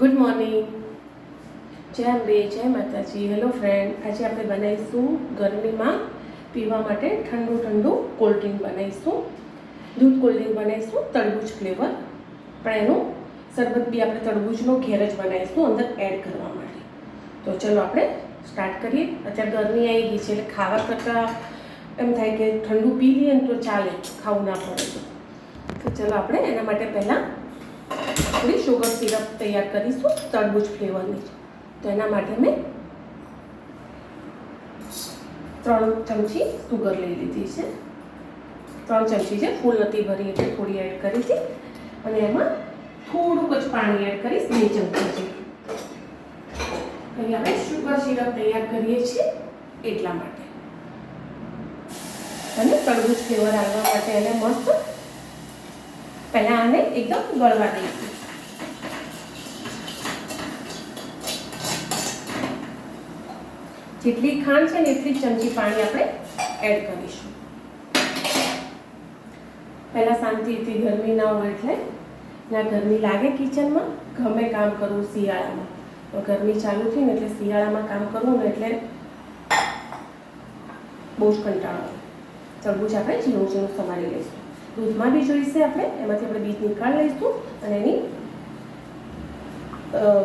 Good morning જય અંબે, જય માતાજી. હેલો ફ્રેન્ડ આજે આપણે બનાવીશું ગરમીમાં પીવા માટે ઠંડુ ઠંડુ કોલ્ડ ડ્રિંક બનાવીશું. દૂધ કોલ્ડ ડ્રિંક બનાવીશું, તરબૂચ ફ્લેવર પણ એનું શરબત બી આપણે તરબૂચનો ઘેર જ બનાવીશું, અંદર એડ કરવા માટે. તો ચલો આપણે સ્ટાર્ટ કરીએ. અત્યારે ગરમી આવી ગઈ છે, એટલે ખાવા કરતાં એમ થાય કે ઠંડુ પી લઈએ ને તો ચાલે, ખાવું ના પડે. તો તો ચલો આપણે એના માટે પહેલાં થોડી શુગર સિરપ તૈયાર કરીશું, તરબૂચ ફ્લેવરની તો એના માટે મેં ત્રણ ચમચી સુગર લઈ લીધી છે. ત્રણ ચમચી છે, ફૂલ નથી ભરી એટલે થોડી એડ કરી હતી. અને એમાં થોડુંક જ પાણી એડ કરીશ, બે ચમચી છે અહીં આપણે શુગર સિરપ તૈયાર કરીએ છીએ, એટલા માટે. અને તરબૂચ ફ્લેવર આવવા માટે એને મસ્ત પહેલાં આને એકદમ ગળવા દઈશું. જેટલી ખાંડ છે ને એટલી ચમચી પાણી આપણે એડ કરીશું. પહેલાં શાંતિથી ગરમી ના હોય એટલે, ના ગરમી લાગે કિચનમાં, ગમે કામ કરવું શિયાળામાં. તો ગરમી ચાલુ થઈ ને એટલે શિયાળામાં કામ કરવું ને એટલે બહુ જ કંટાળો તરબૂચ આપણે ઝીણું ઝીણું સમારી લઈશું. દૂધમાં બી જોઈશે આપણે, એમાંથી આપણે બીજ નીકાળી લઈશું અને એની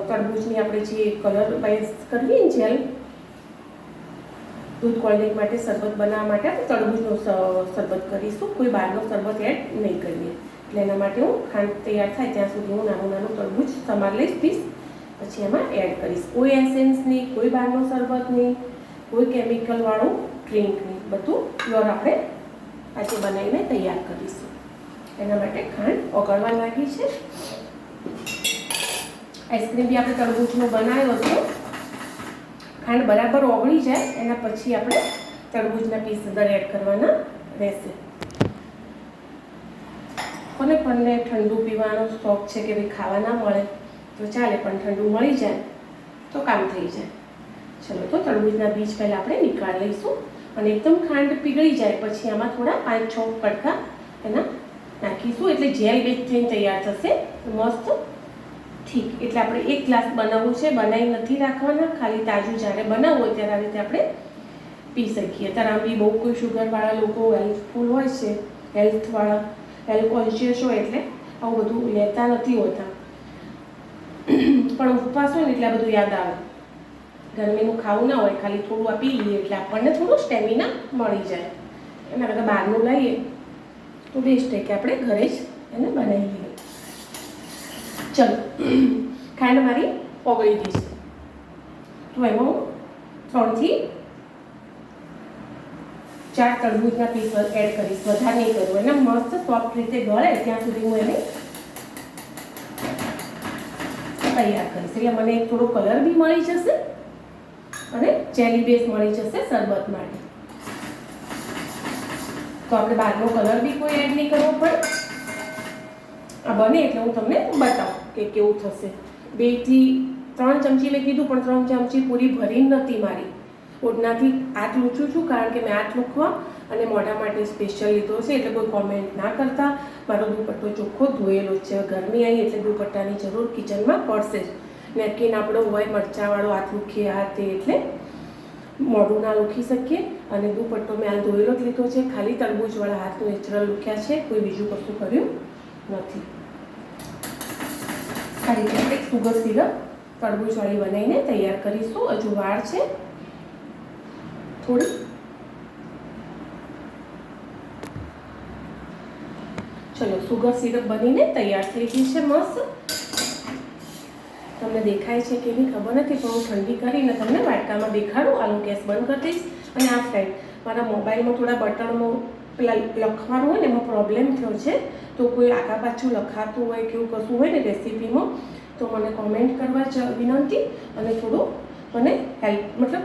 તરબૂચની આપણે જે કલર બાઇસ કરવી ને જેલ દૂધ કોલ્ડ્રિંક માટે શરબત બનાવવા માટે આપણે તરબૂચનો સ- શરબત કરીશું. કોઈ બહારનો શરબત એડ નહીં કરીએ. એટલે એના માટે હું ખાંડ તૈયાર થાય ત્યાં સુધી હું નાનું નાનું તરબૂચ સમાર લઈશ, પીસ. પછી એમાં એડ કરીશ. કોઈ એસેન્સ નહીં, કોઈ બહારનો શરબત નહીં, કોઈ કેમિકલવાળું ડ્રિંક નહીં. બધું પ્યોર આપણે આજે બનાવીને તૈયાર કરીશું. એના માટે ખાંડ ઓગળવા લાગી છે. આઈસ્ક્રીમ બી આપણે તરબૂજનો બનાવ્યો હતો ખાંડ બરાબર ઓગળી જાય, એના પછી આપણે તરબૂચના પીસ અંદર એડ કરવાના રહેશે. કોને કોને ઠંડુ પીવાનો શોખ છે કે ભાઈ ખાવા ના મળે, તો ચાલે, પણ ઠંડુ મળી જાય, તો કામ થઈ જાય. ચલો, તો તરબૂચના બીજ પહેલાં આપણે નીકાળી લઈશું અને એકદમ ખાંડ પીગળી જાય, પછી આમાં થોડા પાંચ છ કટકા એના નાખીશું. એટલે જેલ બેચ થઈને તૈયાર થશે મસ્ત ઠીક, એટલે આપણે એક ગ્લાસ બનાવવું છે બનાવી નથી રાખવાના, ખાલી તાજું જ્યારે બનાવવું હોય ત્યારે આ રીતે આપણે પી શકીએ. ત્યારે બી બહુ કોઈ શુગરવાળા લોકો હેલ્થફુલ હોય છે હેલ્થવાળા હેલ્થ કોન્શિયસ હોય એટલે આવું બધું લેતા નથી હોતા. પણ ઉપવાસ હોય ને એટલે આ બધું યાદ આવે. ગરમીનું ખાવું ના હોય, ખાલી થોડું આ પી લઈએ એટલે આપણને થોડું સ્ટેમિના મળી જાય. એના કરતાં બહારનું લઈએ તો બેસ્ટ છે કે આપણે ઘરે જ એને બનાવી લઈએ. ચલો. ખાંડ મારી ઓગળી ગઈ છે. તો એમાં હું ત્રણથી ચાર તરબૂચના પીસ એડ કરીશ. વધારે નહીં કરું. એને મસ્ત સોફ્ટ રીતે ગળે ત્યાં સુધી હું એને તૈયાર કરીશ. એટલે મને થોડો કલર બી મળી જશે અને જેલી બેઝ મળી જશે શરબત માટે. તો આપણે બહારનો કલર બી કોઈ એડ નહીં કરવો પડે. આ બને એટલે હું તમને બતાવું. કે કેવું થશે? બેથી ત્રણ ચમચી મેં કીધું, પણ ત્રણ ચમચી પૂરી ભરી નથી મારી. ઓઢનાથી હાથ લૂછું છું, કારણ કે મેં હાથ લૂખવા અને મોઢા માટે સ્પેશિયલ લીધો છે, એટલે કોઈ કોમેન્ટ ના કરતા. મારો દુપટ્ટો ચોખ્ખો ધોયેલો છે, ગરમી આવી એટલે દુપટ્ટાની જરૂર કિચનમાં પડશે જ. નેપકિન આપણો હોય, મરચાંવાળો હાથ લૂખીએ આ તે એટલે મોઢું ના લૂખી શકીએ. અને દુપટ્ટો મેં હાલ ધોયેલો જ લીધો છે, ખાલી તરબૂચવાળા હાથ નેચરલ લૂખ્યા છે, કોઈ બીજું કશું કર્યું નથી. આ રીતે આપણે સુગર સિરપ તરબૂચવાળી બનાવીને તૈયાર કરીશું. હજુ વાર છે. થોડી. ચલો સુગર સિરપ બનીને તૈયાર થઈ ગઈ છે મસ્ત. તમને દેખાય છે કે નહીં ખબર નથી, પણ હું ઠંડી કરીને તમને વાટકામાં દેખાડું. આનું ગેસ બંધ કરી દઈશ. અને આ ફ્રેન્ડ મારા મોબાઈલમાં થોડા બટનમાં લખવાનું હોય ને એમાં પ્રોબ્લેમ થયો છે, તો કોઈ આગા પાછું લખાતું હોય કે એવું કશું હોય ને રેસીપીમાં તો મને કોમેન્ટ કરવા વિનંતી અને થોડું મને હેલ્પ મતલબ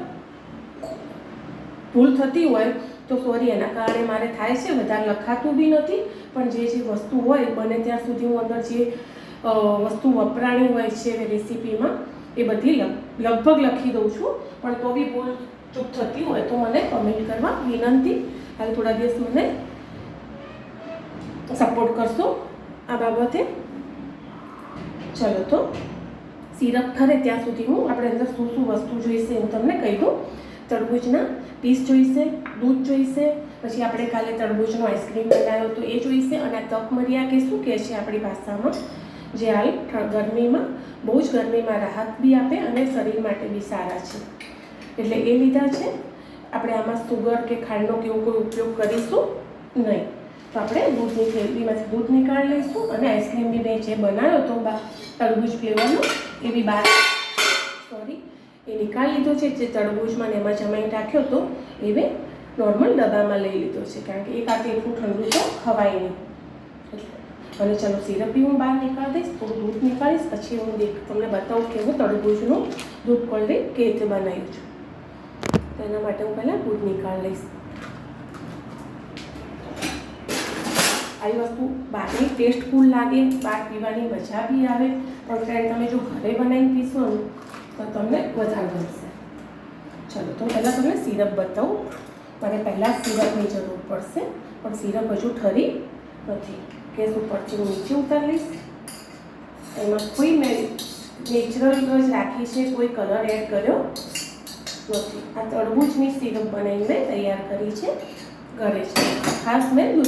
ભૂલ થતી હોય તો સોરી એના કારણે મારે થાય છે, વધારે લખાતું બી નથી, પણ જે જે વસ્તુ હોય, બને ત્યાં સુધી હું અંદર જે વસ્તુ વપરાણી હોય છે રેસીપીમાં એ બધી લગ- લગભગ લખી દઉં છું, પણ તો બી ભૂલ ચૂક થતી હોય તો મને કમેન્ટ કરવા વિનંતી. હાલ થોડા દિવસ મને સપોર્ટ કરશો આ બાબતે. ચલો તો, સિરપ ઠરે ત્યાં સુધી હું આપણે અંદર શું શું વસ્તુ જોઈશે હું તમને કહી દઉં. તરબૂચના પીસ જોઈશે, દૂધ જોઈશે, પછી આપણે કાલે તરબૂચનો આઈસ્ક્રીમ બનાવ્યો તો એ જોઈશે અને આ તકમરિયા કે શું કહે છે આપણી ભાષામાં. જે હાલ ગરમીમાં, બહુ જ ગરમીમાં રાહત બી આપે અને શરીર માટે બી સારા છે. એટલે એ લીધા છે. આપણે આમાં સુગર કે ખાંડનો કે એવો કોઈ ઉપયોગ કરીશું નહીં. તો આપણે દૂધની થેલીમાંથી દૂધ નીકાળી લઈશું અને આઈસ્ક્રીમ બી મેં જે બનાવ્યો હતો બા તરબૂજ ફ્લેવરનો એ બી બહાર સોરી એ નીકાળી લીધો છે. જે તરબૂજમાં ને એમાં જમાઈ રાખ્યો હતો, એ મેં નોર્મલ ડબ્બામાં લઈ લીધો છે. કારણ કે એક હાથે એટલું ઠંડુ તો ખવાય નહીં. અને ચાલો સિરપ બી હું બહાર નીકાળી દઈશ, થોડું દૂધ નીકાળીશ, પછી હું તમને બતાવું કે હું તરબૂજનું દૂધ કોલ્ડ્રિંક કેવી રીતે બનાવ્યું છું. એના માટે હું પહેલાં દૂધ નીકાળી લઈશ. આવી વસ્તુ બહારની ટેસ્ટફુલ લાગે બહાર પીવાની મજા બી આવે, પણ ફ્રેન્ડ તમે જો ઘરે બનાવીને પીશો ને, તો તમને વધારે ગમશે. ચલો, તો પહેલાં તમને સિરપ બતાવું. મને પહેલાં સિરપની જરૂર પડશે, પણ સિરપ હજુ ઠરી નથી. ગેસ ઉપરથી હું નીચે ઉતારી લઈશ. એમાં કોઈ મેં નેચરલ જ રાખી છે, કોઈ કલર એડ કર્યો. નથી આ તરબૂચની સિરપ બનાવીને તૈયાર કરી છે ઘરે છે. ખાસ મેં દૂધ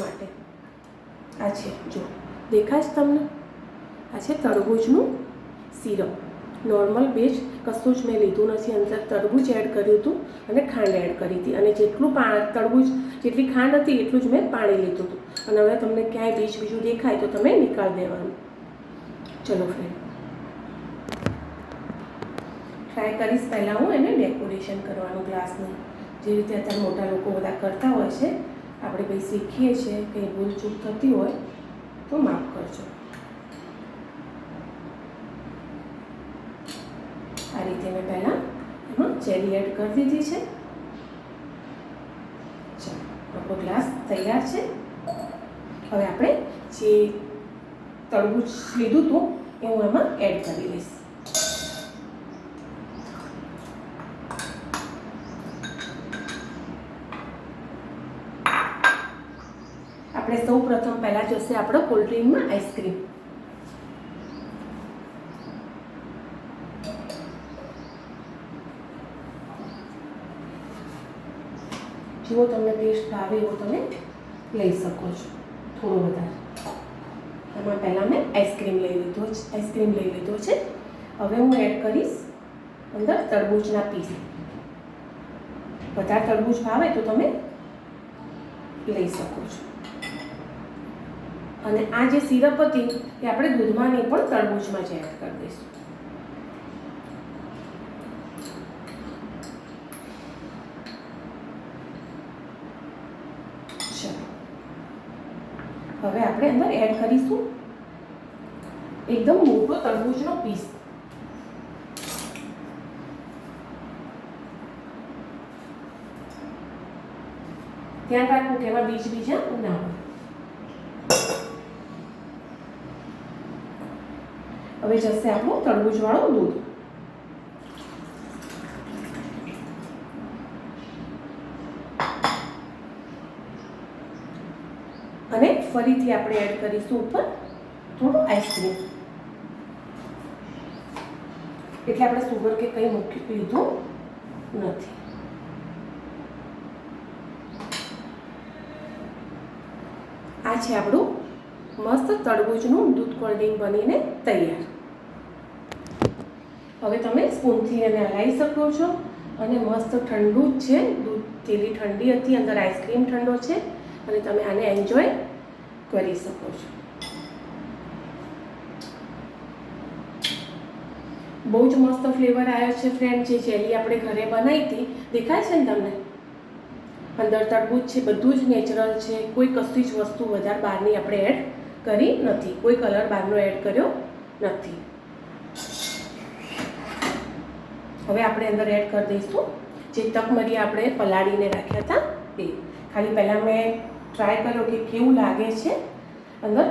માટે. આ છે, જો. દેખાશ તમને? આ છે તરબૂચનું સિરપ. નોર્મલ બેજ કશું જ મેં લીધું નથી. અંદર તરબૂચ એડ કર્યું હતું અને ખાંડ એડ કરી હતી. અને જેટલું પા તરબૂચ જેટલી ખાંડ હતી એટલું જ મેં પાણી લીધું હતું. અને હવે તમને ક્યાંય બીજ બીજું દેખાય તો તમે નિકાલ દેવાનું. ચલો ફ્રેન્ડ ટ્રાય કરીશ પહેલાં હું એને ડેકોરેશન કરવાનું ગ્લાસનું જે રીતે અત્યારે મોટા લોકો બધા કરતા હોય છે, આપણે કંઈ શીખીએ છીએ, કંઈ ભૂલ ચૂક થતી હોય, તો માફ કરજો. આ રીતે મેં પહેલાં એમાં ચેરી એડ કરી દીધી છે. આપણો ગ્લાસ તૈયાર છે. હવે આપણે જે તરબૂચ લીધું હતું, એ હું એમાં એડ કરી લઈશ આપણે સૌ પ્રથમ પહેલાં જશે આપણો કોલ્ડ ડ્રિંકમાં આઈસ્ક્રીમ જેવો તમને ટેસ્ટ ભાવે એવો તમે લઈ શકો છો, થોડો વધારે. એમાં પહેલાં મેં આઈસ્ક્રીમ લઈ લીધો છે આઈસ્ક્રીમ લઈ લીધો છે. હવે હું એડ કરીશ અંદર તરબૂચના પીસ. વધારે તરબૂચ ભાવે તો તમે લઈ શકો છો. અને આ જે સિરપ હતી, એ આપણે દૂધમાં પણ તરબૂચમાં જ એડ કરી દઈશું. હવે આપણે અંદર એડ કરીશું એકદમ મોટો તરબૂચનો પીસ ધ્યાન રાખવું કે એમાં બીજ બીજા ના હોય હવે જશે આપણું તરબૂચવાળું દૂધ. અને ફરીથી આપણે એડ કરીશું ઉપર થોડું આઈસ્ક્રીમ એટલે આપણે સુગર કે કંઈ મૂકી લીધું નથી. આ છે આપણું મસ્ત તરબૂચનું દૂધ કોલ્ડ ડ્રિંક બનીને તૈયાર. હવે તમે સ્પૂનથી એને હલાવી શકો છો અને મસ્ત ઠંડુ જ છે. દૂધ તેલી ઠંડી હતી અંદર આઈસ્ક્રીમ ઠંડો છે અને તમે આને એન્જોય કરી શકો છો. બહુ જ મસ્ત ફ્લેવર આવ્યો છે ફ્રેન્ડ જે જેલી આપણે ઘરે બનાવી હતી. દેખાય છે ને તમને? અંદર તરબૂજ છે, બધું જ નેચરલ છે. કોઈ કશી જ વસ્તુ વધારે બહારની આપણે એડ કરી નથી. કોઈ કલર બહારનો એડ કર્યો નથી. હવે આપણે અંદર એડ કરી દઈશું. જે તકમરી આપણે પલાળીને રાખ્યા હતા, એ. ખાલી પહેલાં મેં ટ્રાય કર્યો કે કેવું લાગે છે. અંદર.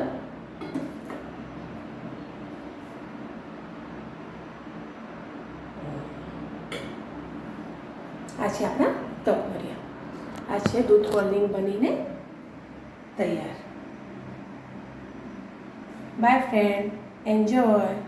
આ છે આપણા તકમરિયા આ છે દૂધ કોલ્ડિંગ બનીને તૈયાર. By friend enjoy